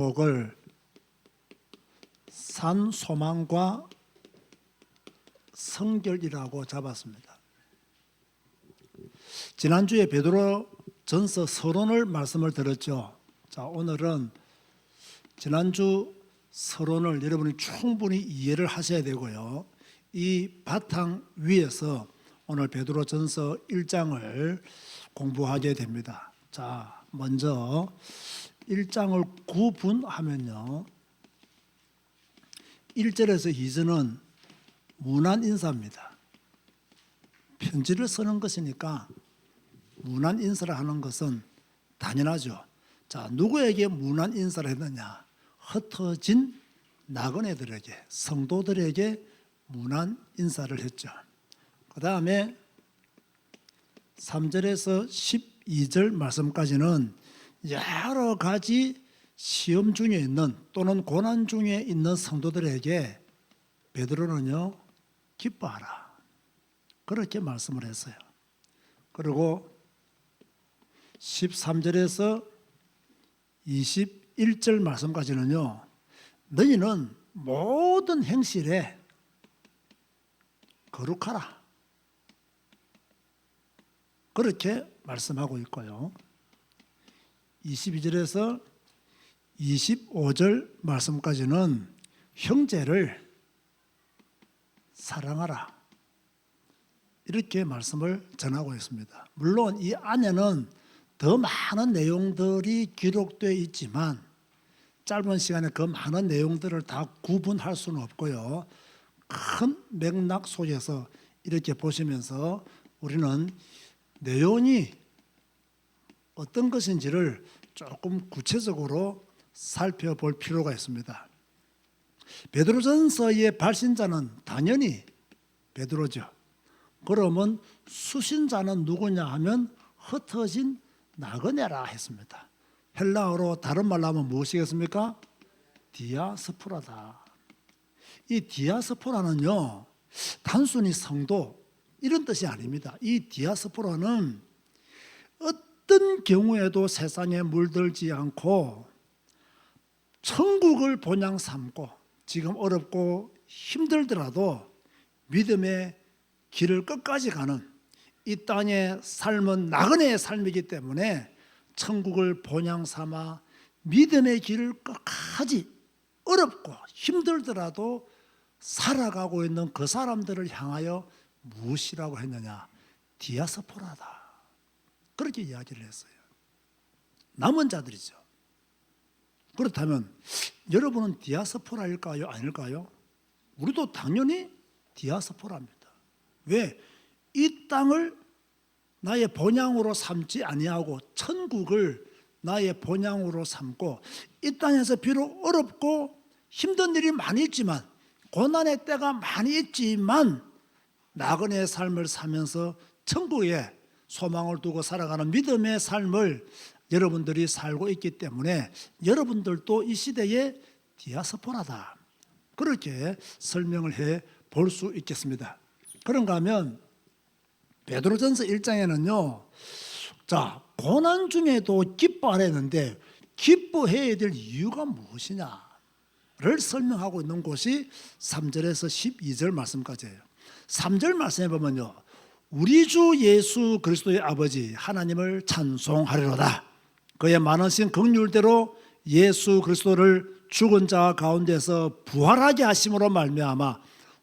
곡을 산 소망과 성결이라고 잡았습니다. 지난주에 베드로 전서 서론을 말씀을 드렸죠. 자, 오늘은 지난주 서론을 여러분이 충분히 이해를 하셔야 되고요. 이 바탕 위에서 오늘 베드로 전서 1장을 공부하게 됩니다. 자, 먼저 1장을 구분하면요. 1절에서 2절은 문안 인사입니다. 편지를 쓰는 것이니까 문안 인사를 하는 것은 당연하죠. 자, 누구에게 문안 인사를 했느냐? 흩어진 나그네들에게, 성도들에게 문안 인사를 했죠. 그 다음에 3절에서 12절 말씀까지는 여러 가지 시험 중에 있는 또는 고난 중에 있는 성도들에게 베드로는요 기뻐하라 그렇게 말씀을 했어요. 그리고 13절에서 21절 말씀까지는요 너희는 모든 행실에 거룩하라 그렇게 말씀하고 있고요. 22절에서 25절 말씀까지는 형제를 사랑하라. 이렇게 말씀을 전하고 있습니다. 물론 이 안에는 더 많은 내용들이 기록되어 있지만 짧은 시간에 그 많은 내용들을 다 구분할 수는 없고요. 큰 맥락 속에서 이렇게 보시면서 우리는 내용이 어떤 것인지를 조금 구체적으로 살펴볼 필요가 있습니다. 베드로전서의 발신자는 당연히 베드로죠. 그러면 수신자는 누구냐 하면 흩어진 나그네라 했습니다. 헬라어로 다른 말로 하면 무엇이겠습니까? 디아스포라다. 이 디아스포라는요, 단순히 성도 이런 뜻이 아닙니다. 이 디아스포라는 어떤 경우에도 세상에 물들지 않고 천국을 본향 삼고 지금 어렵고 힘들더라도 믿음의 길을 끝까지 가는 이 땅의 삶은 나그네의 삶이기 때문에 천국을 본향 삼아 믿음의 길을 끝까지 어렵고 힘들더라도 살아가고 있는 그 사람들을 향하여 무엇이라고 했느냐? 디아스포라다. 그렇게 이야기를 했어요. 남은 자들이죠. 그렇다면 여러분은 디아스포라일까요? 아닐까요? 우리도 당연히 디아스포라입니다. 왜? 이 땅을 나의 본향으로 삼지 아니하고 천국을 나의 본향으로 삼고 이 땅에서 비록 어렵고 힘든 일이 많이 있지만 고난의 때가 많이 있지만 나그네의 삶을 사면서 천국에 소망을 두고 살아가는 믿음의 삶을 여러분들이 살고 있기 때문에 여러분들도 이 시대의 디아스포라다. 그렇게 설명을 해 볼 수 있겠습니다. 그런가 하면 베드로전서 1장에는요. 자, 고난 중에도 기뻐하랬는데 기뻐해야 될 이유가 무엇이냐를 설명하고 있는 곳이 3절에서 12절 말씀까지예요. 3절 말씀해 보면요. 우리 주 예수 그리스도의 아버지 하나님을 찬송하리로다. 그의 많으신 긍휼대로 예수 그리스도를 죽은 자 가운데서 부활하게 하심으로 말미암아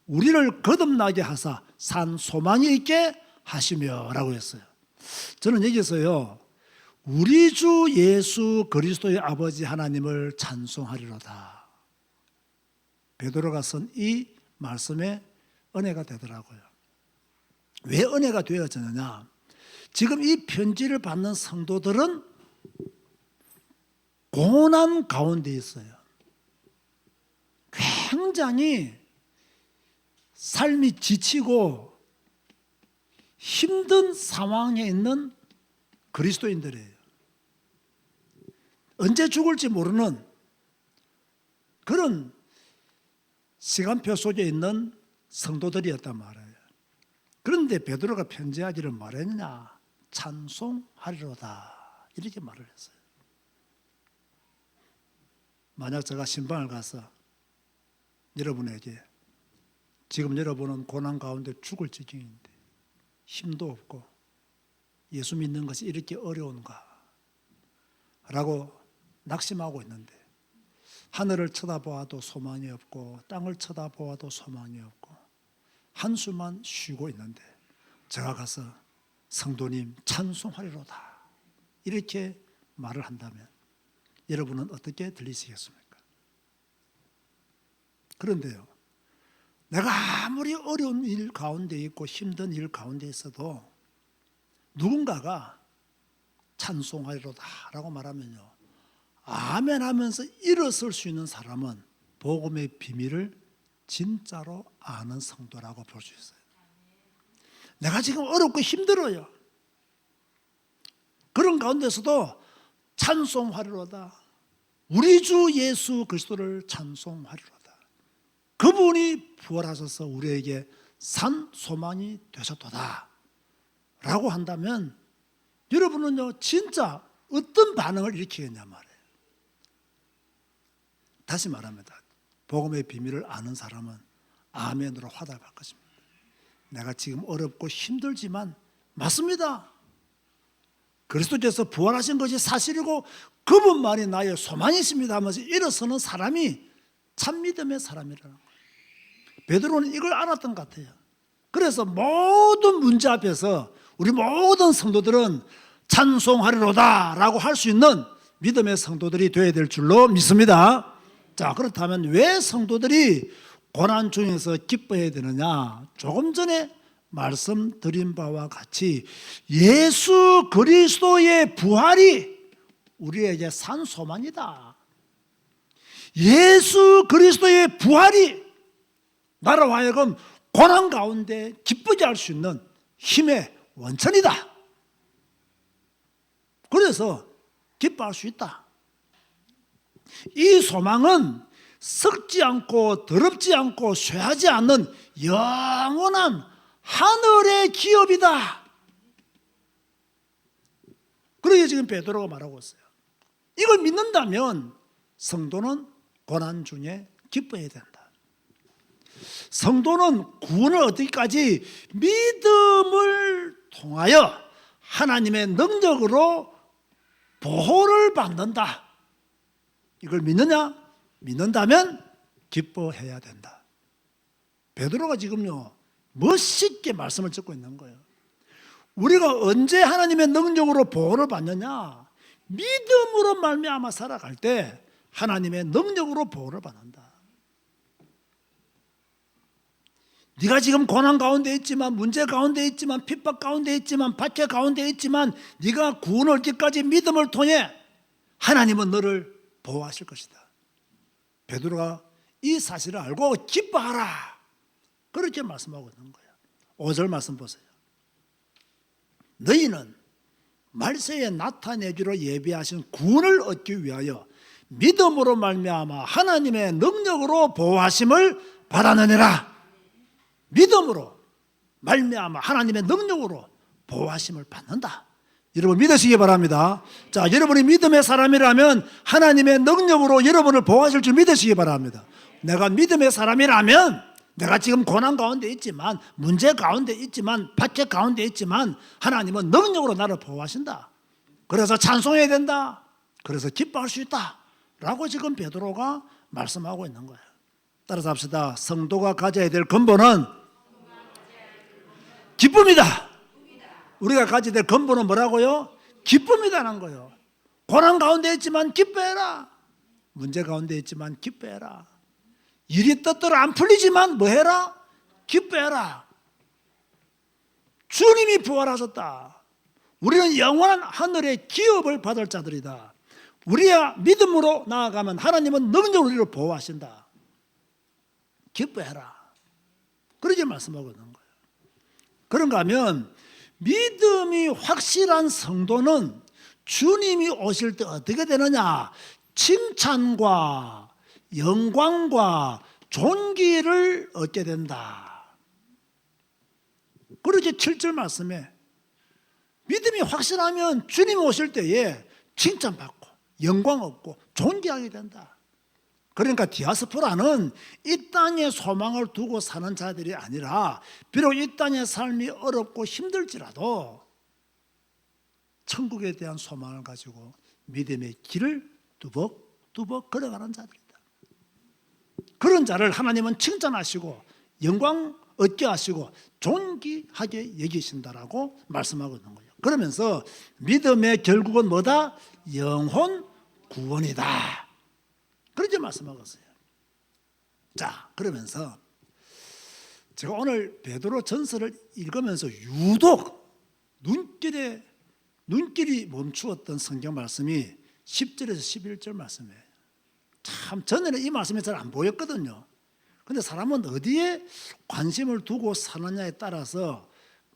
우리를 거듭나게 하사 산 소망이 있게 하시며라고 했어요. 저는 여기서요. 우리 주 예수 그리스도의 아버지 하나님을 찬송하리로다. 베드로가 쓴 이 말씀에 은혜가 되더라고요. 왜 은혜가 되어졌느냐? 지금 이 편지를 받는 성도들은 고난 가운데 있어요. 굉장히 삶이 지치고 힘든 상황에 있는 그리스도인들이에요. 언제 죽을지 모르는 그런 시간표 속에 있는 성도들이었단 말이에요. 그런데 베드로가 편지하기를 말했냐? 찬송하리로다. 이렇게 말을 했어요. 만약 제가 신방을 가서 여러분에게 지금 여러분은 고난 가운데 죽을 지경인데 힘도 없고 예수 믿는 것이 이렇게 어려운가 라고 낙심하고 있는데 하늘을 쳐다보아도 소망이 없고 땅을 쳐다보아도 소망이 없고 한숨만 쉬고 있는데 제가 가서 성도님 찬송하리로다 이렇게 말을 한다면 여러분은 어떻게 들리시겠습니까? 그런데요 내가 아무리 어려운 일 가운데 있고 힘든 일 가운데 있어도 누군가가 찬송하리로다 라고 말하면요. 아멘 하면서 일어설 수 있는 사람은 복음의 비밀을 진짜로 아는 성도라고 볼 수 있어요. 내가 지금 어렵고 힘들어요. 그런 가운데서도 찬송하리로다. 우리 주 예수 그리스도를 찬송하리로다. 그분이 부활하셔서 우리에게 산 소망이 되셨도다. 라고 한다면 여러분은요 진짜 어떤 반응을 일으키겠냐 말이에요. 다시 말합니다. 복음의 비밀을 아는 사람은 아멘으로 화답할 것입니다. 내가 지금 어렵고 힘들지만 맞습니다. 그리스도께서 부활하신 것이 사실이고 그분만이 나의 소망이십니다 하면서 일어서는 사람이 참 믿음의 사람이라는 거예요. 베드로는 이걸 알았던 것 같아요. 그래서 모든 문제 앞에서 우리 모든 성도들은 찬송하리로다라고 할 수 있는 믿음의 성도들이 되어야 될 줄로 믿습니다. 자, 그렇다면 왜 성도들이 고난 중에서 기뻐해야 되느냐? 조금 전에 말씀드린 바와 같이 예수 그리스도의 부활이 우리에게 산 소망이다. 예수 그리스도의 부활이 나로 하여금 고난 가운데 기쁘게 할 수 있는 힘의 원천이다. 그래서 기뻐할 수 있다. 이 소망은 썩지 않고 더럽지 않고 쇠하지 않는 영원한 하늘의 기업이다. 그러게 지금 베드로가 말하고 있어요. 이걸 믿는다면 성도는 고난 중에 기뻐해야 된다. 성도는 구원을 얻기까지 믿음을 통하여 하나님의 능력으로 보호를 받는다. 이걸 믿느냐? 믿는다면 기뻐해야 된다. 베드로가 지금요 멋있게 말씀을 듣고 있는 거예요. 우리가 언제 하나님의 능력으로 보호를 받느냐? 믿음으로 말미암아 살아갈 때 하나님의 능력으로 보호를 받는다. 네가 지금 고난 가운데 있지만 문제 가운데 있지만 핍박 가운데 있지만 박해 가운데 있지만 네가 구원 얻기까지 믿음을 통해 하나님은 너를 보호하실 것이다. 베드로가 이 사실을 알고 기뻐하라. 그렇게 말씀하고 있는 거예요. 5절 말씀 보세요. 너희는 말세에 나타내기로 예비하신 구원을 얻기 위하여 믿음으로 말미암아 하나님의 능력으로 보호하심을 받아내라. 믿음으로 말미암아 하나님의 능력으로 보호하심을 받는다. 여러분 믿으시기 바랍니다. 자, 여러분이 믿음의 사람이라면 하나님의 능력으로 여러분을 보호하실 줄 믿으시기 바랍니다. 내가 믿음의 사람이라면 내가 지금 고난 가운데 있지만 문제 가운데 있지만 박해 가운데 있지만 하나님은 능력으로 나를 보호하신다. 그래서 찬송해야 된다. 그래서 기뻐할 수 있다. 라고 지금 베드로가 말씀하고 있는 거예요. 따라서 합시다. 성도가 가져야 될 근본은 기쁨이다. 우리가 가져야 될 근본은 뭐라고요? 기쁨이다는 거예요. 고난 가운데 있지만 기뻐해라. 문제 가운데 있지만 기뻐해라. 일이 뜻대로 안 풀리지만 뭐 해라? 기뻐해라. 주님이 부활하셨다. 우리는 영원한 하늘의 기업을 받을 자들이다. 우리야 믿음으로 나아가면 하나님은 능력으로 우리를 보호하신다. 기뻐해라. 그렇게 말씀하고 있는 거예요. 그런가 하면 믿음이 확실한 성도는 주님이 오실 때 어떻게 되느냐? 칭찬과 영광과 존귀를 얻게 된다. 그렇게 7절 말씀에 믿음이 확실하면 주님 오실 때에 칭찬받고 영광 얻고 존귀하게 된다. 그러니까 디아스포라는 이 땅에 소망을 두고 사는 자들이 아니라 비록 이 땅의 삶이 어렵고 힘들지라도 천국에 대한 소망을 가지고 믿음의 길을 뚜벅뚜벅 걸어가는 자들이다. 그런 자를 하나님은 칭찬하시고 영광 얻게 하시고 존귀하게 여기신다라고 말씀하고 있는 거예요. 그러면서 믿음의 결국은 뭐다? 영혼 구원이다. 그렇게 말씀하고 있어요. 자, 그러면서 제가 오늘 베드로 전서를 읽으면서 유독 눈길에 눈길이 멈추었던 성경 말씀이 10절에서 11절 말씀이에요. 참 전에는 이 말씀이 잘 안 보였거든요. 근데 사람은 어디에 관심을 두고 사느냐에 따라서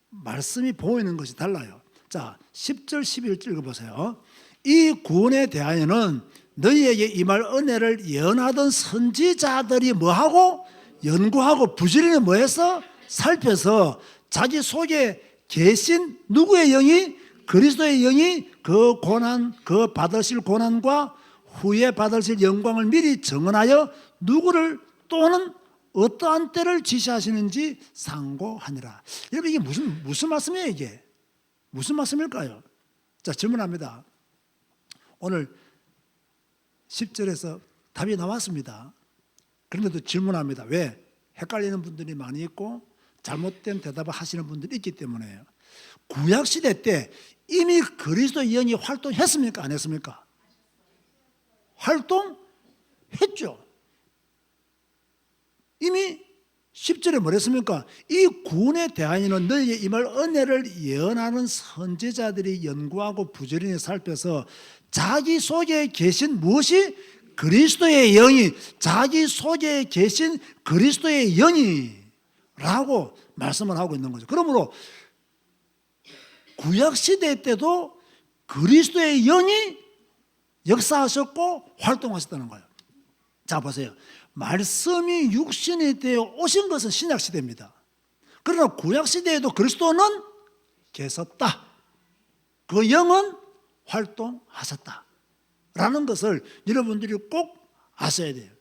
말씀이 보이는 것이 달라요. 자, 10절 11절 읽어 보세요. 이 구원에 대하여는 너희에게 이말 은혜를 예언하던 선지자들이 뭐하고 연구하고 부지런히 뭐해서 살펴서 자기 속에 계신 누구의 영이 그리스도의 영이 그 고난 그 받으실 고난과 후에 받으실 영광을 미리 정언하여 누구를 또는 어떠한 때를 지시하시는지 상고하니라. 여러분 이게 무슨 무슨 말씀이에요 이게? 무슨 말씀일까요? 자 질문합니다. 오늘 10절에서 답이 나왔습니다. 그런데도 질문합니다. 왜? 헷갈리는 분들이 많이 있고 잘못된 대답을 하시는 분들이 있기 때문에요. 구약 시대 때 이미 그리스도 영이 활동했습니까? 안 했습니까? 활동했죠. 이미 10절에 뭐랬습니까? 이 구원에 대하여는 너희에게 이말 은혜를 예언하는 선제자들이 연구하고 부지런히 살펴서 자기 속에 계신 무엇이 그리스도의 영이 자기 속에 계신 그리스도의 영이라고 말씀을 하고 있는 거죠. 그러므로 구약 시대 때도 그리스도의 영이 역사하셨고 활동하셨다는 거예요. 자 보세요. 말씀이 육신이 되어 오신 것은 신약 시대입니다. 그러나 구약 시대에도 그리스도는 계셨다. 그 영은 활동하셨다. 라는 것을 여러분들이 꼭 아셔야 돼요.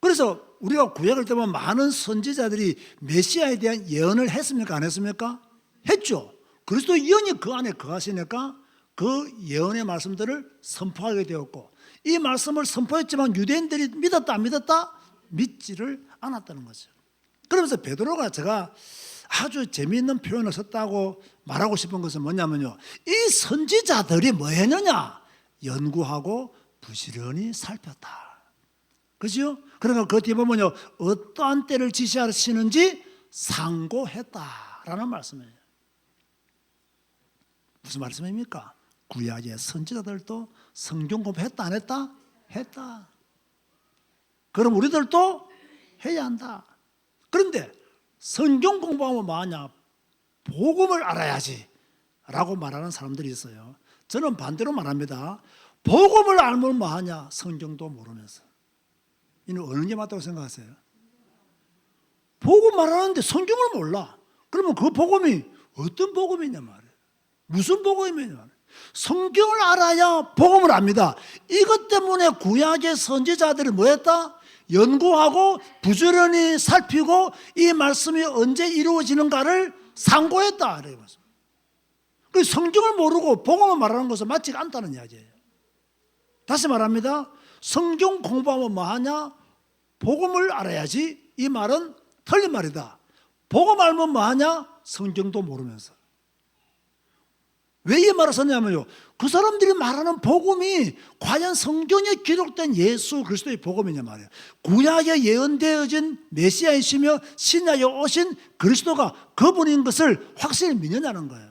그래서 우리가 구약을 때보면 많은 선지자들이 메시아에 대한 예언을 했습니까? 안 했습니까? 했죠. 그리스도 영이 그 안에 거하시니까 그 예언의 말씀들을 선포하게 되었고 이 말씀을 선포했지만 유대인들이 믿었다 안 믿었다? 믿지를 않았다는 거죠. 그러면서 베드로가 제가 아주 재미있는 표현을 썼다고 말하고 싶은 것은 뭐냐면요. 이 선지자들이 뭐 했느냐? 연구하고 부지런히 살폈다. 그죠? 그러니까 그 뒤에 보면요. 어떠한 때를 지시하시는지 상고했다라는 말씀이에요. 무슨 말씀입니까? 구약의 선지자들도 성경 공부했다 안 했다? 했다. 그럼 우리들도 해야 한다. 그런데 성경 공부하면 뭐하냐? 복음을 알아야지. 라고 말하는 사람들이 있어요. 저는 반대로 말합니다. 복음을 알면 뭐하냐? 성경도 모르면서. 이는 어느 게 맞다고 생각하세요? 복음 말하는데 성경을 몰라. 그러면 그 복음이 어떤 복음이냐 말이에요. 무슨 복음이냐 말이에요. 성경을 알아야 복음을 압니다. 이것 때문에 구약의 선지자들이 뭐 했다? 연구하고 부지런히 살피고 이 말씀이 언제 이루어지는가를 상고했다. 그 성경을 모르고 복음을 말하는 것은 맞지 않다는 이야기예요. 다시 말합니다. 성경 공부하면 뭐하냐? 복음을 알아야지. 이 말은 틀린 말이다. 복음 알면 뭐하냐? 성경도 모르면서. 왜 이 말을 썼냐면요. 그 사람들이 말하는 복음이 과연 성경에 기록된 예수 그리스도의 복음이냐 말이에요. 구약에 예언되어진 메시아이시며 신약에 오신 그리스도가 그분인 것을 확실히 믿느냐는 거예요.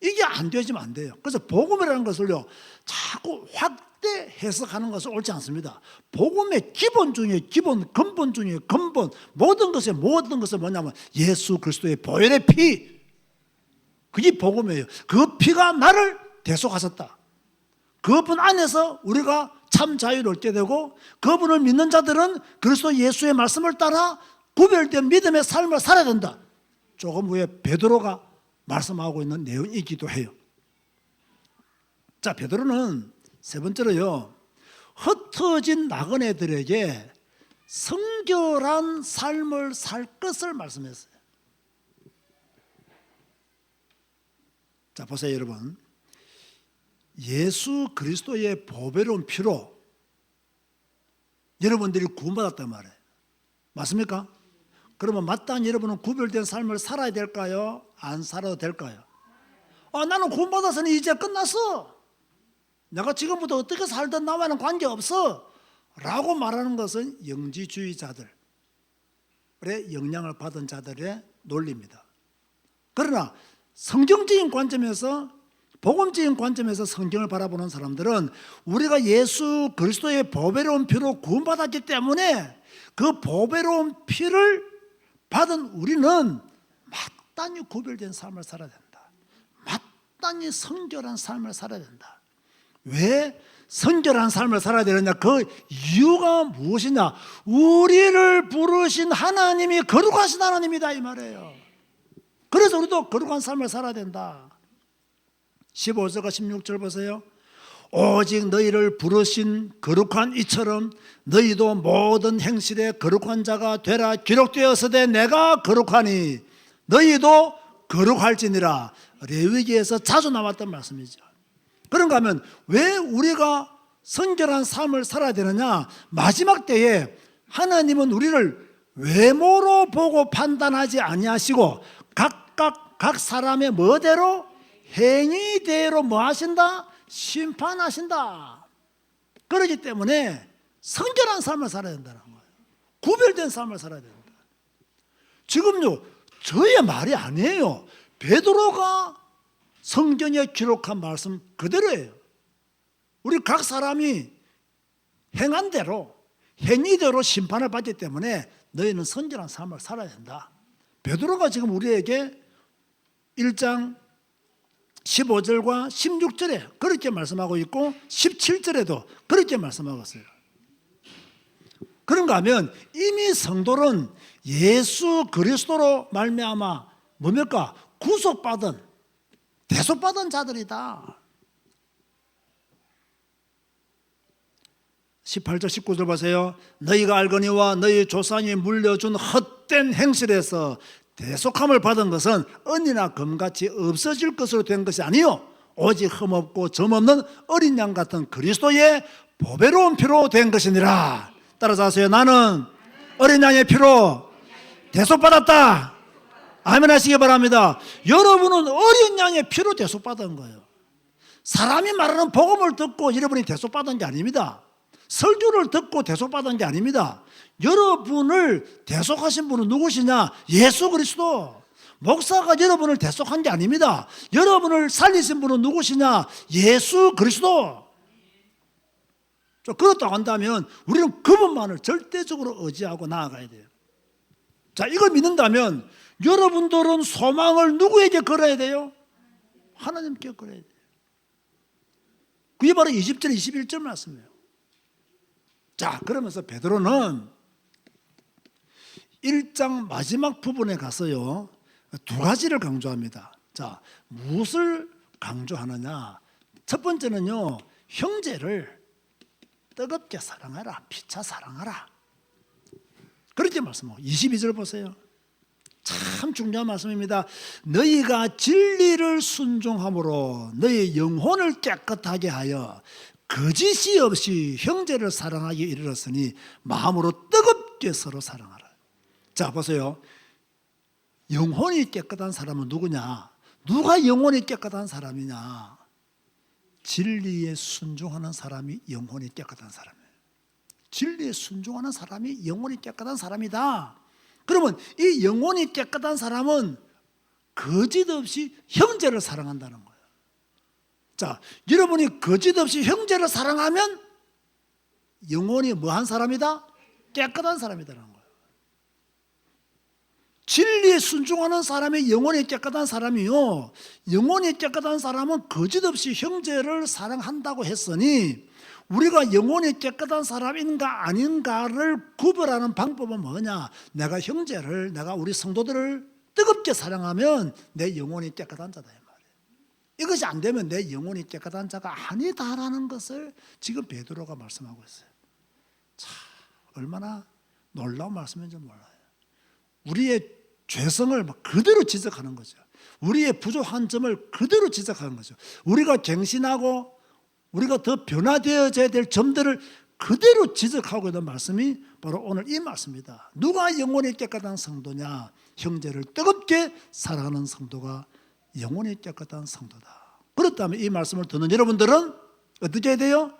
이게 안 되지면 안 돼요. 그래서 복음이라는 것을요, 자꾸 확대 해석하는 것은 옳지 않습니다. 복음의 기본 중에 기본, 근본 중에 근본, 모든 것의 모든 것은 뭐냐면 예수 그리스도의 보혈의 피, 그게 복음이에요. 그 피가 나를 대속하셨다. 그분 안에서 우리가 참 자유를 얻게 되고 그분을 믿는 자들은 그리스도 예수의 말씀을 따라 구별된 믿음의 삶을 살아야 된다. 조금 후에 베드로가 말씀하고 있는 내용이기도 해요. 자, 베드로는 세 번째로요. 흩어진 나그네들에게 성결한 삶을 살 것을 말씀했어요. 자, 보세요, 여러분. 예수 그리스도의 보배로운 피로 여러분들이 구원받았단 말이에요. 맞습니까? 그러면 마땅히 여러분은 구별된 삶을 살아야 될까요? 안 살아도 될까요? 아, 나는 구원받았으니 이제 끝났어. 내가 지금부터 어떻게 살든 나와는 관계없어. 라고 말하는 것은 영지주의자들의 영향을 받은 자들의 논리입니다. 그러나 성경적인 관점에서 복음적인 관점에서 성경을 바라보는 사람들은 우리가 예수 그리스도의 보배로운 피로 구원받았기 때문에 그 보배로운 피를 받은 우리는 마땅히 구별된 삶을 살아야 된다. 마땅히 성결한 삶을 살아야 된다. 왜 성결한 삶을 살아야 되느냐? 그 이유가 무엇이냐? 우리를 부르신 하나님이 거룩하신 하나님이다 이 말이에요. 그래서 우리도 거룩한 삶을 살아야 된다. 15절과 16절 보세요. 오직 너희를 부르신 거룩한 이처럼 너희도 모든 행실에 거룩한 자가 되라 기록되었으되 내가 거룩하니 너희도 거룩할지니라 레위기에서 자주 나왔던 말씀이죠. 그런가 하면 왜 우리가 성결한 삶을 살아야 되느냐? 마지막 때에 하나님은 우리를 외모로 보고 판단하지 아니하시고 각 사람의 뭐대로 행위대로 뭐 하신다? 심판하신다. 그렇기 때문에 성결한 삶을 살아야 된다는 거예요. 구별된 삶을 살아야 된다. 지금요, 저의 말이 아니에요. 베드로가 성경에 기록한 말씀 그대로예요. 우리 각 사람이 행한 대로 행위대로 심판을 받기 때문에 너희는 선결한 삶을 살아야 된다. 베드로가 지금 우리에게 1장 15절과 16절에 그렇게 말씀하고 있고 17절에도 그렇게 말씀하고 있어요. 그런가 하면 이미 성도는 예수 그리스도로 말미암아 뭡니까? 구속받은 대속받은 자들이다. 18절 19절 보세요. 너희가 알거니와 너희 조상이 물려준 헛된 행실에서 대속함을 받은 것은 은이나 금같이 없어질 것으로 된 것이 아니요 오직 흠없고 점없는 어린 양 같은 그리스도의 보배로운 피로 된 것이니라. 따라서 하세요. 나는 어린 양의 피로 대속받았다. 아멘 하시기 바랍니다. 여러분은 어린 양의 피로 대속받은 거예요. 사람이 말하는 복음을 듣고 여러분이 대속받은 게 아닙니다. 설교를 듣고 대속받은 게 아닙니다. 여러분을 대속하신 분은 누구시냐? 예수 그리스도. 목사가 여러분을 대속한 게 아닙니다. 여러분을 살리신 분은 누구시냐? 예수 그리스도. 좀 그렇다고 한다면 우리는 그분만을 절대적으로 의지하고 나아가야 돼요. 자, 이걸 믿는다면 여러분들은 소망을 누구에게 걸어야 돼요? 하나님께 걸어야 돼요. 그게 바로 20절, 21절 말씀이에요. 자, 그러면서 베드로는 1장 마지막 부분에 가서요. 두 가지를 강조합니다. 자, 무엇을 강조하느냐? 첫 번째는요. 형제를 뜨겁게 사랑하라. 피차 사랑하라. 그렇게 말씀하고 22절 보세요. 참 중요한 말씀입니다. 너희가 진리를 순종함으로 너희 영혼을 깨끗하게 하여 거짓이 없이 형제를 사랑하기 이르렀으니 마음으로 뜨겁게 서로 사랑하라. 자 보세요. 영혼이 깨끗한 사람은 누구냐? 누가 영혼이 깨끗한 사람이냐? 진리에 순종하는 사람이 영혼이 깨끗한 사람이에요. 진리에 순종하는 사람이 영혼이 깨끗한 사람이다. 그러면 이 영혼이 깨끗한 사람은 거짓 없이 형제를 사랑한다는 거예요. 자, 여러분이 거짓 없이 형제를 사랑하면 영혼이 뭐한 사람이다? 깨끗한 거예요. 진리에 순종하는 사람이 영혼이 깨끗한 사람이요. 영혼이 깨끗한 사람은 거짓 없이 형제를 사랑한다고 했으니 우리가 영혼이 깨끗한 사람인가 아닌가를 구별하는 방법은 뭐냐? 내가 형제를, 내가 우리 성도들을 뜨겁게 사랑하면 내 영혼이 깨끗한 자다. 이것이 안 되면 내 영혼이 깨끗한 자가 아니다라는 것을 지금 베드로가 말씀하고 있어요. 참 얼마나 놀라운 말씀인지 몰라요. 우리의 죄성을 막 그대로 지적하는 거죠. 우리의 부족한 점을 그대로 지적하는 거죠. 우리가 갱신하고 우리가 더 변화되어져야 될 점들을 그대로 지적하고 있는 말씀이 바로 오늘 이 말씀입니다. 누가 영혼이 깨끗한 성도냐? 형제를 뜨겁게 사랑하는 성도가 영혼이 깨끗한 성도다. 그렇다면 이 말씀을 듣는 여러분들은 어떻게 해야 돼요?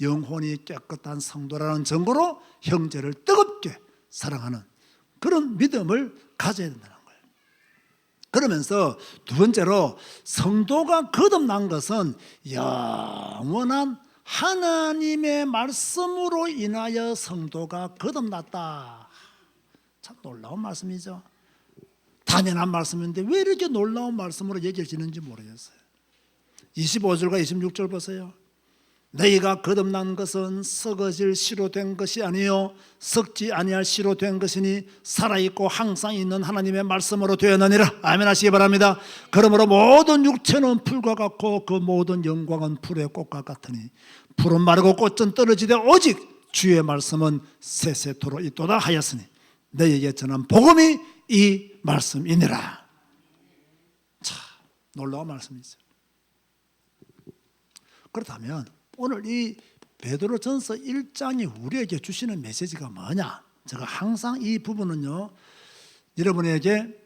영혼이 깨끗한 성도라는 증거로 형제를 뜨겁게 사랑하는 그런 믿음을 가져야 된다는 거예요. 그러면서 두 번째로 성도가 거듭난 것은 영원한 하나님의 말씀으로 인하여 성도가 거듭났다. 참 놀라운 말씀이죠. 당연한 말씀인데 왜 이렇게 놀라운 말씀으로 얘기해지는지 모르겠어요. 25절과 26절 보세요. 너희가 거듭난 것은 썩어질 씨로 된 것이 아니요 썩지 아니할 씨로 된 것이니 살아 있고 항상 있는 하나님의 말씀으로 되었느니라 아멘 하시기 바랍니다. 그러므로 모든 육체는 풀과 같고 그 모든 영광은 풀의 꽃과 같으니 풀은 마르고 꽃은 떨어지되 오직 주의 말씀은 세세토록 있도다 하였으니 너희에게 전한 복음이 이 말씀이니라. 자 놀라운 말씀이죠. 그렇다면 오늘 이 베드로전서 1장이 우리에게 주시는 메시지가 뭐냐? 제가 항상 이 부분은요. 여러분에게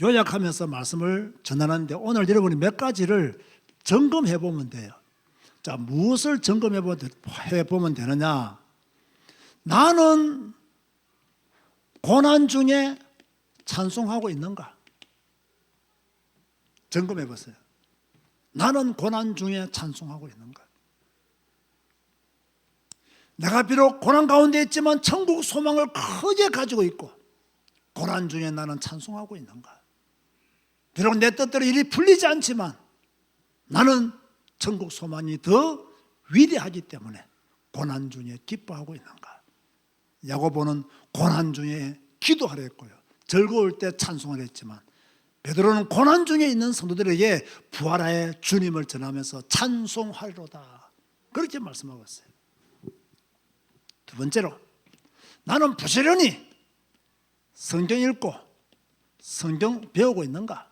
요약하면서 말씀을 전하는데 오늘 여러분이 몇 가지를 점검해 보면 돼요. 자, 무엇을 점검해 보면 되느냐? 나는 고난 중에 찬송하고 있는가? 점검해 보세요. 나는 고난 중에 찬송하고 있는가? 내가 비록 고난 가운데 있지만 천국 소망을 크게 가지고 있고 고난 중에 나는 찬송하고 있는가? 비록 내 뜻대로 일이 풀리지 않지만 나는 천국 소망이 더 위대하기 때문에 고난 중에 기뻐하고 있는가? 야고보는 고난 중에 기도하려 했고요. 즐거울 때 찬송을 했지만 베드로는 고난 중에 있는 성도들에게 부활하의 주님을 전하면서 찬송하리로다. 그렇게 말씀하고 있어요. 두 번째로 나는 부지런히 성경 읽고 성경 배우고 있는가?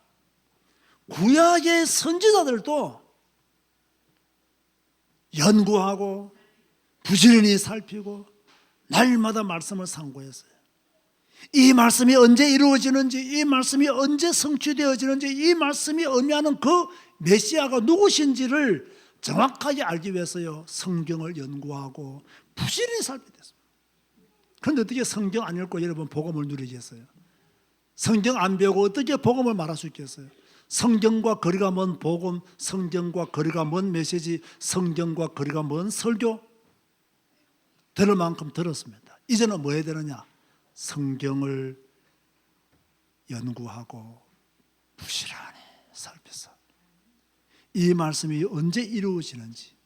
구약의 선지자들도 연구하고 부지런히 살피고 날마다 말씀을 상고했어요. 이 말씀이 언제 이루어지는지, 이 말씀이 언제 성취되어지는지, 이 말씀이 의미하는 그 메시아가 누구신지를 정확하게 알기 위해서요 성경을 연구하고 부지런히 살게 됐습니다. 그런데 어떻게 성경 안 읽고 여러분 복음을 누리겠어요? 성경 안 배우고 어떻게 복음을 말할 수 있겠어요? 성경과 거리가 먼 복음, 성경과 거리가 먼 메시지, 성경과 거리가 먼 설교 들을 만큼 들었습니다. 이제는 뭐 해야 되느냐? 성경을 연구하고 부지런히 살펴서 이 말씀이 언제 이루어지는지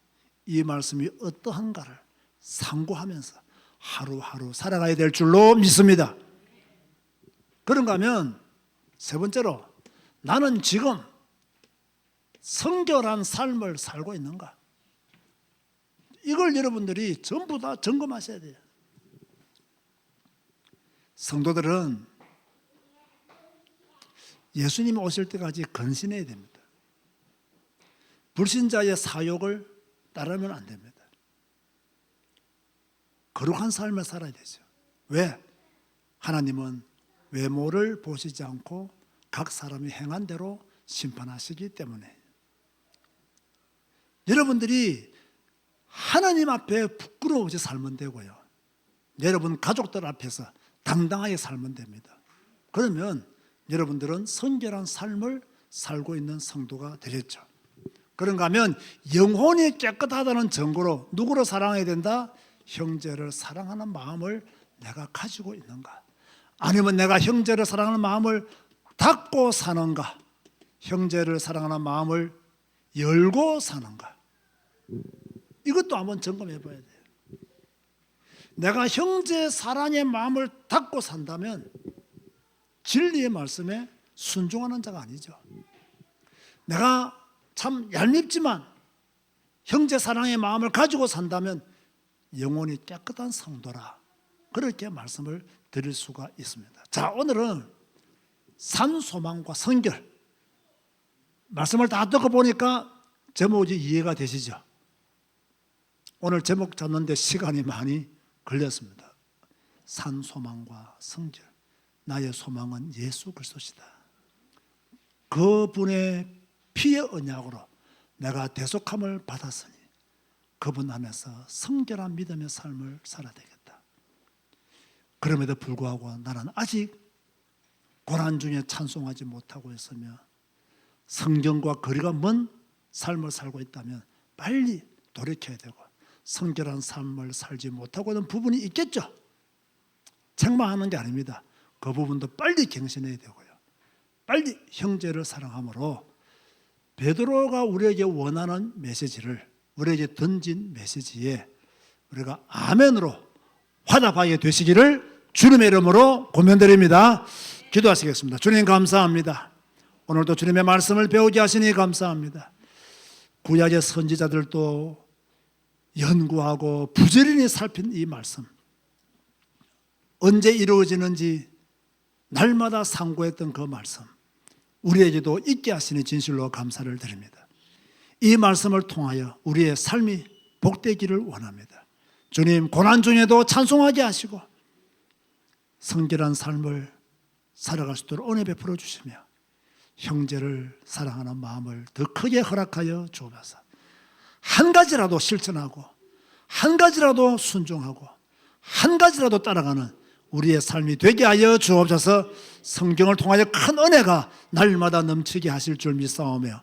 이 말씀이 어떠한가를 상고하면서 하루하루 살아가야 될 줄로 믿습니다. 그런가 하면 세 번째로 나는 지금 성결한 삶을 살고 있는가? 이걸 여러분들이 전부 다 점검하셔야 돼요. 성도들은 예수님 오실 때까지 건신해야 됩니다. 불신자의 사욕을 따르면 안 됩니다. 거룩한 삶을 살아야 되죠. 왜? 하나님은 외모를 보시지 않고 각 사람이 행한 대로 심판하시기 때문에 여러분들이 하나님 앞에 부끄러워지 살면 되고요. 여러분 가족들 앞에서 당당하게 살면 됩니다. 그러면 여러분들은 성결한 삶을 살고 있는 성도가 되겠죠. 그런가 하면 영혼이 깨끗하다는 증거로 누구를 사랑해야 된다? 형제를 사랑하는 마음을 내가 가지고 있는가? 아니면 내가 형제를 사랑하는 마음을 닫고 사는가? 형제를 사랑하는 마음을 열고 사는가? 이것도 한번 점검해 봐야 돼요. 내가 형제 사랑의 마음을 닫고 산다면 진리의 말씀에 순종하는 자가 아니죠. 내가 참 얄밉지만 형제 사랑의 마음을 가지고 산다면 영혼이 깨끗한 성도라 그렇게 말씀을 드릴 수가 있습니다. 자 오늘은 산소망과 성결 말씀을 다 듣고 보니까 제목이 이해가 되시죠? 오늘 제목 잡는데 시간이 많이 걸렸습니다. 산소망과 성결 나의 소망은 예수 그리스도시다. 그분의 피의 언약으로 내가 대속함을 받았으니 그분 안에서 성결한 믿음의 삶을 살아야 되겠다. 그럼에도 불구하고 나는 아직 고난 중에 찬송하지 못하고 있으며 성경과 거리가 먼 삶을 살고 있다면 빨리 돌이켜야 되고 성결한 삶을 살지 못하고 있는 부분이 있겠죠. 책망하는 게 아닙니다. 그 부분도 빨리 갱신해야 되고요. 빨리 형제를 사랑함으로 베드로가 우리에게 원하는 메시지를 우리에게 던진 메시지에 우리가 아멘으로 화답하게 되시기를 주님의 이름으로 고면드립니다. 기도하시겠습니다. 주님 감사합니다. 오늘도 주님의 말씀을 배우게 하시니 감사합니다. 구약의 선지자들도 연구하고 부지런히 살핀 이 말씀 언제 이루어지는지 날마다 상고했던 그 말씀 우리에게도 있게 하시니 진실로 감사를 드립니다. 이 말씀을 통하여 우리의 삶이 복되기를 원합니다. 주님 고난 중에도 찬송하게 하시고 성결한 삶을 살아갈 수 있도록 은혜 베풀어 주시며 형제를 사랑하는 마음을 더 크게 허락하여 주옵소서. 한 가지라도 실천하고 한 가지라도 순종하고 한 가지라도 따라가는 우리의 삶이 되게 하여 주옵소서. 성경을 통하여 큰 은혜가 날마다 넘치게 하실 줄 믿사오며